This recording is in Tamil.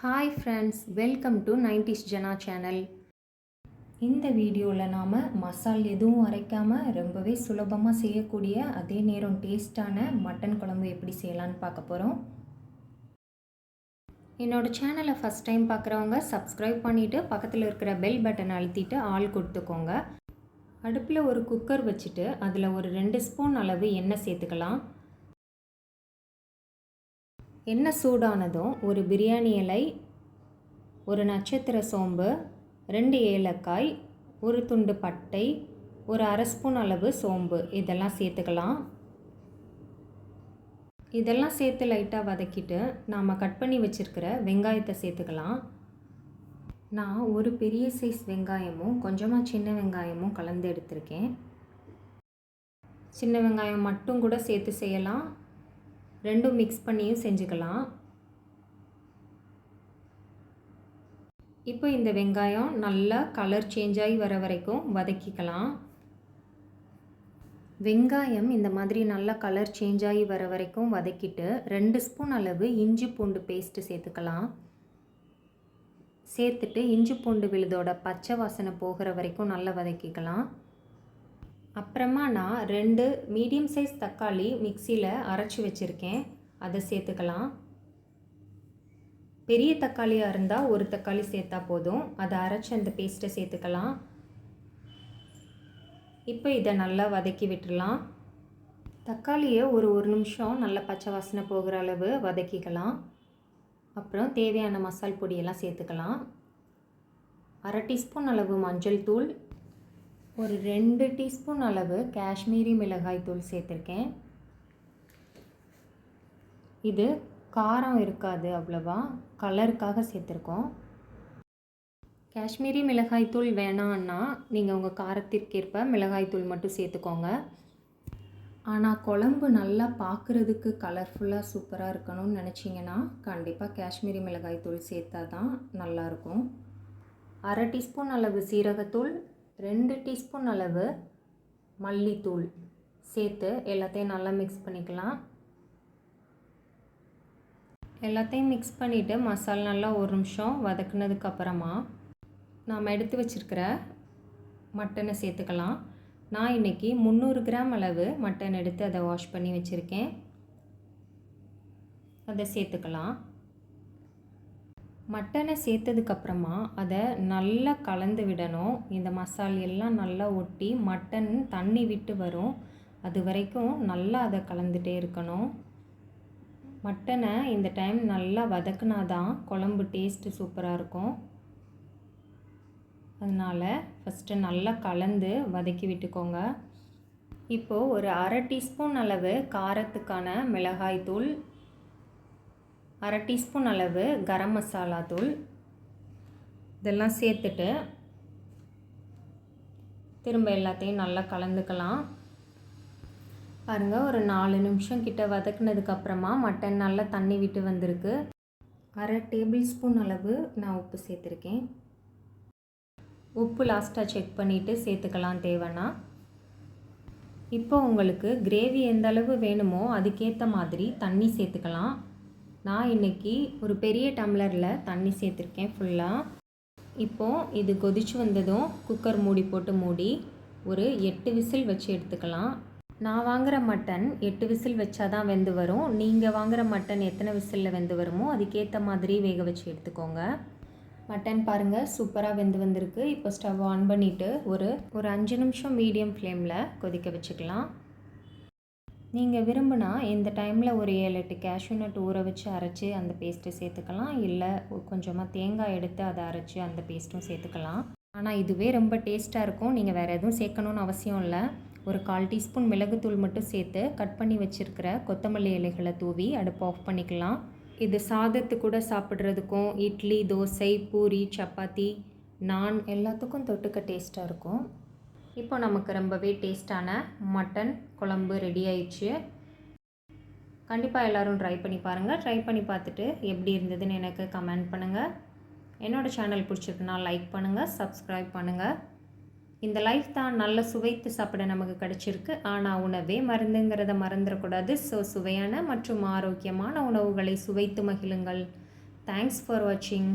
Hi friends welcome to nineties Jana channel இந்த வீடியோவில் நாம் மசால் எதுவும் அரைக்காமல் ரொம்பவே சுலபமாக செய்யக்கூடிய அதே நேரம் டேஸ்டான மட்டன் குழம்பு எப்படி செய்யலான்னு பார்க்க போகிறோம் என்னோடய சேனலை ஃபஸ்ட் டைம் பார்க்குறவங்க சப்ஸ்கிரைப் பண்ணிவிட்டு பக்கத்தில் இருக்கிற பெல் பட்டன் அழுத்திட்டு ஆள் கொடுத்துக்கோங்க. அடுப்பில் ஒரு குக்கர் வச்சுட்டு அதில் ஒரு ரெண்டு ஸ்பூன் அளவு எண்ணெய் சேர்த்துக்கலாம். எண்ணெய் சூடானதும் ஒரு பிரியாணி இலை ஒரு நட்சத்திர சோம்பு ரெண்டு ஏலக்காய் ஒரு துண்டு பட்டை ஒரு அரை ஸ்பூன் அளவு சோம்பு. இதெல்லாம் சேர்த்துக்கலாம். இதெல்லாம் சேர்த்து லைட்டாக வதக்கிட்டு நாம் கட் பண்ணி வச்சுருக்கிற வெங்காயத்தை சேர்த்துக்கலாம். நான் ஒரு பெரிய சைஸ் வெங்காயமும் கொஞ்சமாக சின்ன வெங்காயமும் கலந்து எடுத்திருக்கேன். சின்ன வெங்காயம் மட்டும் கூட சேர்த்து செய்யலாம். ரெண்டும் மிக்ஸ் பண்ணியும் செஞ்சுக்கலாம். இப்போ இந்த வெங்காயம் நல்லா கலர் சேஞ்ச் ஆகி வர வரைக்கும் வதக்கிக்கலாம். வெங்காயம் இந்த மாதிரி நல்லா கலர் சேஞ்ச் ஆகி வர வரைக்கும் வதக்கிட்டு ரெண்டு ஸ்பூன் அளவு இஞ்சி பூண்டு பேஸ்ட்டு சேர்த்துக்கலாம். சேர்த்துட்டு இஞ்சி பூண்டு விழுதோட பச்சை வாசனை போகிற வரைக்கும் நல்லா வதக்கிக்கலாம். அப்புறமா நான் ரெண்டு மீடியம் சைஸ் தக்காளி மிக்சியில் அரைச்சி வச்சுருக்கேன். அதை சேர்த்துக்கலாம். பெரிய தக்காளியாக இருந்தால் ஒரு தக்காளி சேர்த்தா போதும். அதை அரைச்சி அந்த பேஸ்ட்டை சேர்த்துக்கலாம். இப்போ இதை நல்லா வதக்கி விட்டுடலாம். தக்காளியை ஒரு ஒரு நிமிஷம் நல்லா பச்சை வாசனை போகிற அளவு வதக்கிக்கலாம். அப்புறம் தேவையான மசால் பொடியெல்லாம் சேர்த்துக்கலாம். அரை டீஸ்பூன் அளவு மஞ்சள் தூள் ஒரு ரெண்டு டீஸ்பூன் அளவு காஷ்மீரி மிளகாய் தூள் சேர்த்துருக்கேன். இது காரம் இருக்காது அவ்வளவா கலருக்காக சேர்த்துருக்கோம். காஷ்மீரி மிளகாய் தூள் வேணான்னா நீங்கள் உங்கள் காரத்திற்கேற்ப மிளகாய் தூள் மட்டும் சேர்த்துக்கோங்க. ஆனால் குழம்பு நல்லா பார்க்குறதுக்கு கலர்ஃபுல்லாக சூப்பராக இருக்கணும்னு நினச்சிங்கன்னா கண்டிப்பாக காஷ்மீரி மிளகாய் தூள் சேர்த்தா தான் நல்லாயிருக்கும் அரை டீஸ்பூன் அளவு சீரகத்தூள் ரெண்டு டீஸ்பூன் அளவு மல்லித்தூள் சேர்த்து எல்லாத்தையும் நல்லா மிக்ஸ் பண்ணிக்கலாம். எல்லாத்தையும் மிக்ஸ் பண்ணிவிட்டு மசாலா நல்லா ஒரு நிமிஷம் வதக்குனதுக்கப்புறமா நாம் எடுத்து வச்சுருக்கிற மட்டனை சேர்த்துக்கலாம். நான் இன்றைக்கி முந்நூறு கிராம் அளவு மட்டன் எடுத்து அதை வாஷ் பண்ணி வச்சுருக்கேன். அதை சேர்த்துக்கலாம். மட்டனை சேர்த்ததுக்கப்புறமா அதை நல்லா கலந்து விடணும். இந்த மசால் எல்லாம் நல்லா ஒட்டி மட்டன் தண்ணி விட்டு வரும். அது வரைக்கும் நல்லா அதை கலந்துகிட்டே இருக்கணும். மட்டனை இந்த டைம் நல்லா வதக்குனா தான் குழம்பு டேஸ்ட்டு சூப்பராக இருக்கும். அதனால் ஃபஸ்ட்டு நல்லா கலந்து வதக்கி விட்டுக்கோங்க. இப்போது ஒரு அரை டீஸ்பூன் அளவு காரத்துக்கான மிளகாய் தூள் அரை டீஸ்பூன் அளவு கரம் மசாலா தூள். இதெல்லாம் சேர்த்துட்டு திரும்ப எல்லாத்தையும் நல்லா கலந்துக்கலாம். பாருங்கள் ஒரு நாலு நிமிஷம் கிட்ட வதக்குனதுக்கப்புறமா மட்டன் நல்லா தண்ணி விட்டு வந்திருக்கு. அரை டேபிள் ஸ்பூன் அளவு நான் உப்பு சேர்த்துருக்கேன். உப்பு லாஸ்ட்டாக செக் பண்ணிவிட்டு சேர்த்துக்கலாம் தேவைன்னா. இப்போ உங்களுக்கு கிரேவி எந்த அளவு வேணுமோ அதுக்கேற்ற மாதிரி தண்ணி சேர்த்துக்கலாம். நான் இன்றைக்கி ஒரு பெரிய டம்ளரில் தண்ணி சேர்த்துருக்கேன் ஃபுல்லாக இப்போது இது கொதிச்சு வந்ததும் குக்கர் மூடி போட்டு மூடி ஒரு எட்டு விசில் வச்சு எடுத்துக்கலாம். நான் வாங்குகிற மட்டன் எட்டு விசில் வச்சா தான் வெந்து வரும். நீங்கள் வாங்குகிற மட்டன் எத்தனை விசிலில் வெந்து வருமோ அதுக்கேற்ற மாதிரி வேக வச்சு எடுத்துக்கோங்க. மட்டன் பாருங்கள் சூப்பராக வெந்து வந்திருக்கு. இப்போ ஸ்டவ் ஆன் பண்ணிவிட்டு ஒரு ஒரு அஞ்சு நிமிஷம் மீடியம் ஃப்ளேமில் கொதிக்க வச்சுக்கலாம். நீங்கள் விரும்பினா இந்த டைமில் ஒரு ஏழு எட்டு கேஷ்யூ நட் ஊற வச்சு அரைச்சி அந்த பேஸ்ட்டை சேர்த்துக்கலாம். இல்லை கொஞ்சமாக தேங்காய் எடுத்து அதை அரைச்சி அந்த பேஸ்ட்டும் சேர்த்துக்கலாம். ஆனால் இதுவே ரொம்ப டேஸ்ட்டாக இருக்கும். நீங்கள் வேறு எதுவும் சேர்க்கணுன்னு அவசியம் இல்லை. ஒரு கால் டீஸ்பூன் மிளகுத்தூள் மட்டும் சேர்த்து கட் பண்ணி வச்சுருக்கிற கொத்தமல்லி இலைகளை தூவி அடுப்பு ஆஃப் பண்ணிக்கலாம். இது சாதத்து கூட சாப்பிட்றதுக்கும் இட்லி தோசை பூரி சப்பாத்தி நான் எல்லாத்துக்கும் தொட்டுக்க டேஸ்ட்டாக இருக்கும். இப்போ நமக்கு ரொம்பவே டேஸ்டான மட்டன் குழம்பு ரெடி ஆயிடுச்சு. கண்டிப்பாக எல்லோரும் ட்ரை பண்ணி பாருங்கள் ட்ரை பண்ணி பார்த்துட்டு எப்படி இருந்ததுன்னு எனக்கு கமெண்ட் பண்ணுங்கள் என்னோடய சேனல் பிடிச்சிருக்குன்னா லைக் பண்ணுங்கள் சப்ஸ்கிரைப் பண்ணுங்கள் இந்த லைஃப் தான் நல்ல சுவைத்து சாப்பிட நமக்கு கிடச்சிருக்கு. ஆனால் உணவே மருந்துங்கிறத மறந்துடக்கூடாது. ஸோ சுவையான மற்றும் ஆரோக்கியமான உணவுகளை சுவைத்து மகிழுங்கள். தேங்க்ஸ் ஃபார் வாட்சிங்